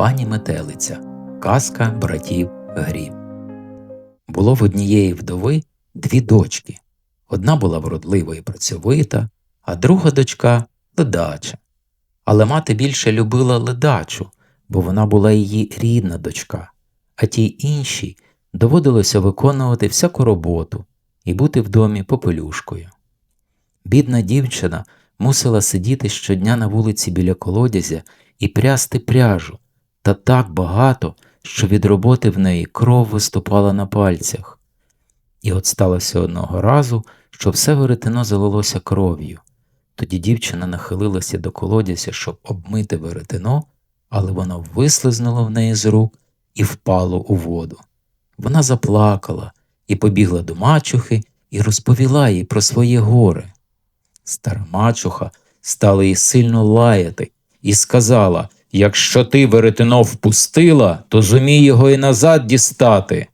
Пані Метелиця Казка братів Грім. Було в однієї вдови дві дочки. Одна була вродлива і працьовита, а друга дочка ледача. Але мати більше любила ледачу, бо вона була її рідна дочка, а тій іншій доводилося виконувати всяку роботу і бути в домі попелюшкою. Бідна дівчина мусила сидіти щодня на вулиці біля колодязя і прясти пряжу, та так багато, що від роботи в неї кров виступала на пальцях. І от сталося одного разу, що все веретено залилося кров'ю. Тоді дівчина нахилилася до колодязя, щоб обмити веретено, але воно вислизнуло в неї з рук і впало у воду. Вона заплакала і побігла до мачухи і розповіла їй про своє горе. Стара мачуха стала їй сильно лаяти і сказала Якщо ти веретено впустила, то зумій його і назад дістати.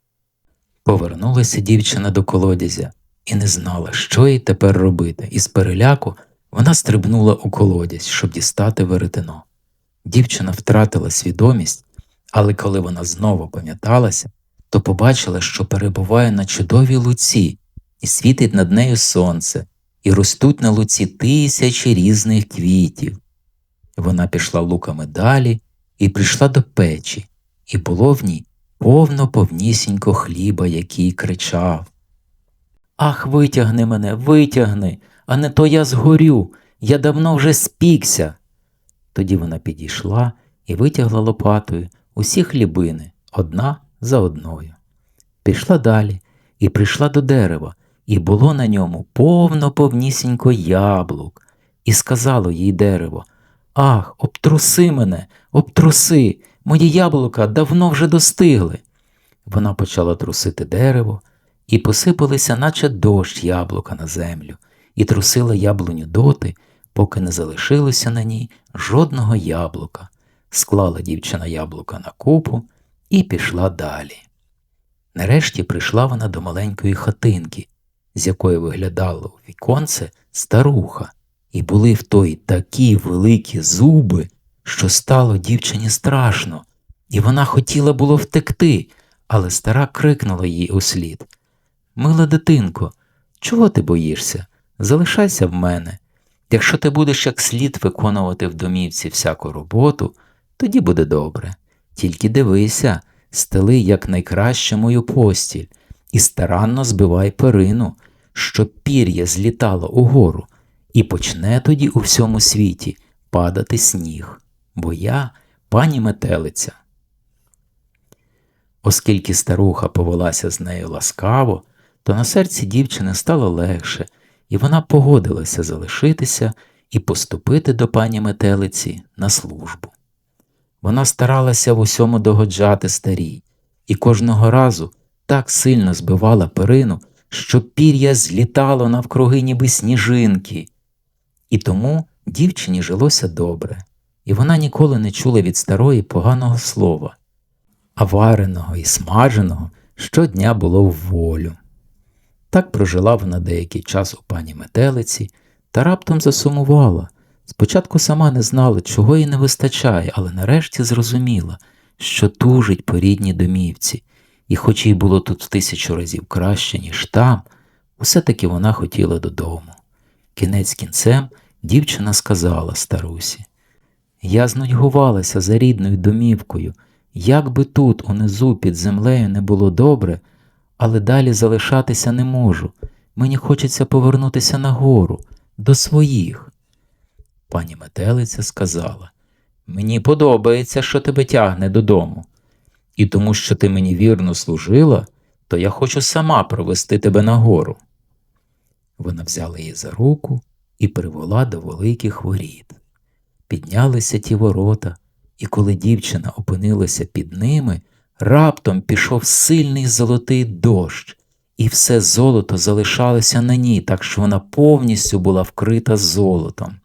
Повернулася дівчина до колодязя і не знала, що їй тепер робити, і з переляку вона стрибнула у колодязь, щоб дістати веретено. Дівчина втратила свідомість, але коли вона знову пам'яталася, то побачила, що перебуває на чудовій луці, і світить над нею сонце, і ростуть на луці тисячі різних квітів. Вона пішла луками далі і прийшла до печі, і було в ній повно повнісінько хліба, який кричав Ах, витягни мене, витягни, а не то я згорю, я давно вже спікся. Тоді вона підійшла і витягла лопатою усі хлібини одна за одною. Пішла далі і прийшла до дерева, і було на ньому повно повнісінько яблук, і сказало їй дерево Ах, обтруси мене, обтруси, мої яблука давно вже достигли. Вона почала трусити дерево, і посипалися, наче дощ яблука на землю, і трусила яблуню доти, поки не залишилося на ній жодного яблука. Склала дівчина яблука на купу і пішла далі. Нарешті прийшла вона до маленької хатинки, з якої виглядало у віконце старуха, і були в той такі великі зуби, що стало дівчині страшно, і вона хотіла було втекти, але стара крикнула їй услід Мила дитинко, чого ти боїшся? Залишайся в мене. Якщо ти будеш як слід виконувати в домівці всяку роботу, тоді буде добре. Тільки дивися, стели якнайкраще мою постіль, і старанно збивай перину, щоб пір'я злітало угору, і почне тоді у всьому світі падати сніг, бо я пані метелиця. Оскільки старуха повелася з нею ласкаво, то на серці дівчини стало легше, і вона погодилася залишитися і поступити до пані метелиці на службу. Вона старалася в усьому догоджати старій, і кожного разу так сильно збивала перину, що пір'я злітало навкруги, ніби сніжинки. І тому дівчині жилося добре, і вона ніколи не чула від старої поганого слова, а вареного і смаженого щодня було в волю. Так прожила вона деякий час у пані метелиці та раптом засумувала. Спочатку сама не знала, чого їй не вистачає, але нарешті зрозуміла, що тужить по рідній домівці, і, хоч їй було тут в тисячу разів краще, ніж там, усе таки вона хотіла додому. Кінець кінцем дівчина сказала старусі Я знудьгувалася за рідною домівкою, як би тут, унизу, під землею не було добре, але далі залишатися не можу. Мені хочеться повернутися нагору, до своїх. Пані метелиця сказала Мені подобається, що тебе тягне додому, і тому, що ти мені вірно служила, то я хочу сама провести тебе нагору. Вона взяла її за руку і привела до великих воріт. Піднялися ті ворота, і коли дівчина опинилася під ними, раптом пішов сильний золотий дощ, і все золото залишалося на ній, так що вона повністю була вкрита золотом.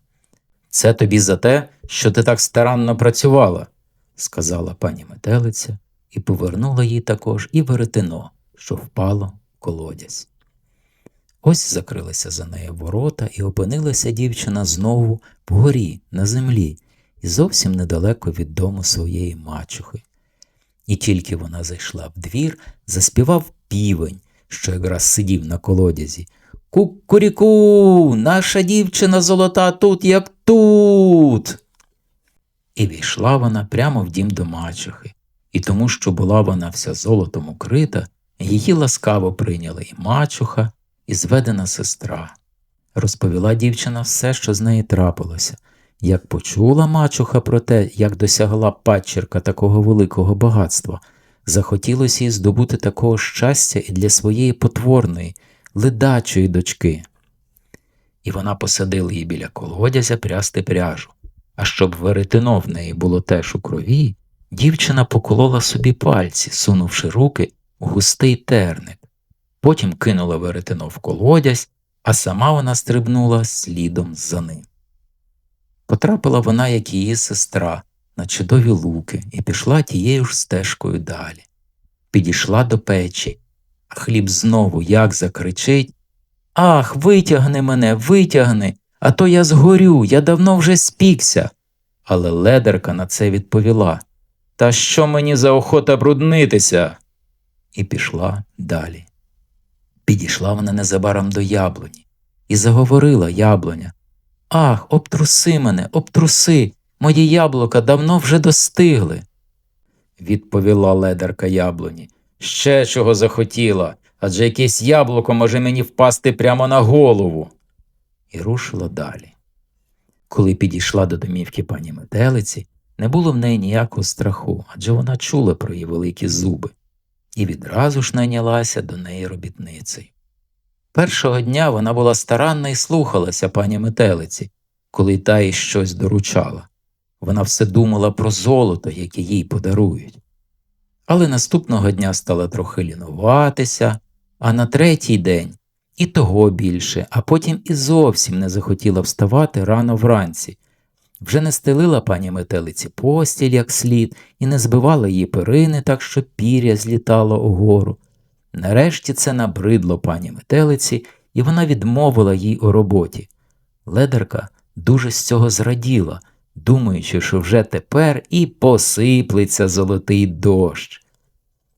Це тобі за те, що ти так старанно працювала, сказала пані метелиця і повернула їй також і веретено, що впало в колодязь. Ось закрилися за нею ворота, і опинилася дівчина знову вгорі, на землі, і зовсім недалеко від дому своєї мачухи. І тільки вона зайшла в двір, заспівав півень, що якраз сидів на колодязі. Кукуріку, наша дівчина золота тут, як тут. І війшла вона прямо в дім до мачухи, і тому, що була вона вся золотом укрита, її ласкаво прийняли і мачуха, і зведена сестра. Розповіла дівчина все, що з неї трапилося. Як почула мачуха про те, як досягла падчерка такого великого багатства, захотілося їй здобути такого щастя і для своєї потворної, ледачої дочки. І вона посадила її біля колодязя прясти пряжу. А щоб веретено в неї було теж у крові, дівчина поколола собі пальці, сунувши руки у густий терник. Потім кинула веретено в колодязь, а сама вона стрибнула слідом за ним. Потрапила вона, як її сестра, на чудові луки і пішла тією ж стежкою далі. Підійшла до печі, а хліб знову як закричить Ах, витягни мене, витягни, а то я згорю, я давно вже спікся. Але ледерка на це відповіла Та що мені за охота бруднитися? І пішла далі. Підійшла вона незабаром до яблуні і заговорила яблуня. Ах, обтруси мене, обтруси, мої яблука давно вже достигли. Відповіла ледерка яблуні. Ще чого захотіла, адже якесь яблуко може мені впасти прямо на голову. І рушила далі. Коли підійшла до домівки пані метелиці, не було в неї ніякого страху, адже вона чула про її великі зуби, і відразу ж найнялася до неї робітницею. Першого дня вона була старанна і слухалася пані метелиці, коли та їй щось доручала. Вона все думала про золото, яке їй подарують. Але наступного дня стала трохи лінуватися, а на третій день і того більше, а потім і зовсім не захотіла вставати рано вранці. Вже не стелила пані метелиці постіль як слід і не збивала її перини так, що пір'я злітало угору. Нарешті це набридло пані метелиці, і вона відмовила їй у роботі. Ледерка дуже з цього зраділа, думаючи, що вже тепер і посиплеться золотий дощ.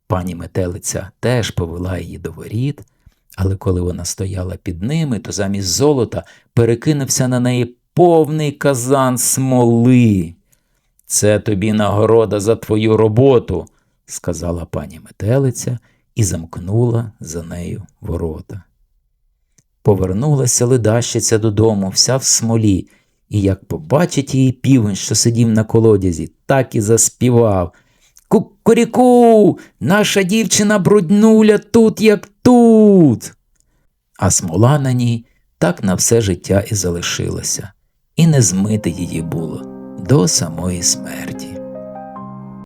Пані метелиця теж повела її до воріт, але коли вона стояла під ними, то замість золота перекинувся на неї повний казан смоли. Це тобі нагорода за твою роботу, сказала пані метелиця і замкнула за нею ворота. Повернулася ледащиця додому, вся в смолі, і як побачить її півень, що сидів на колодязі, так і заспівав. Кукуріку, наша дівчина бруднуля тут, як тут. А смола на ній так на все життя і залишилася, і не змити її було до самої смерті.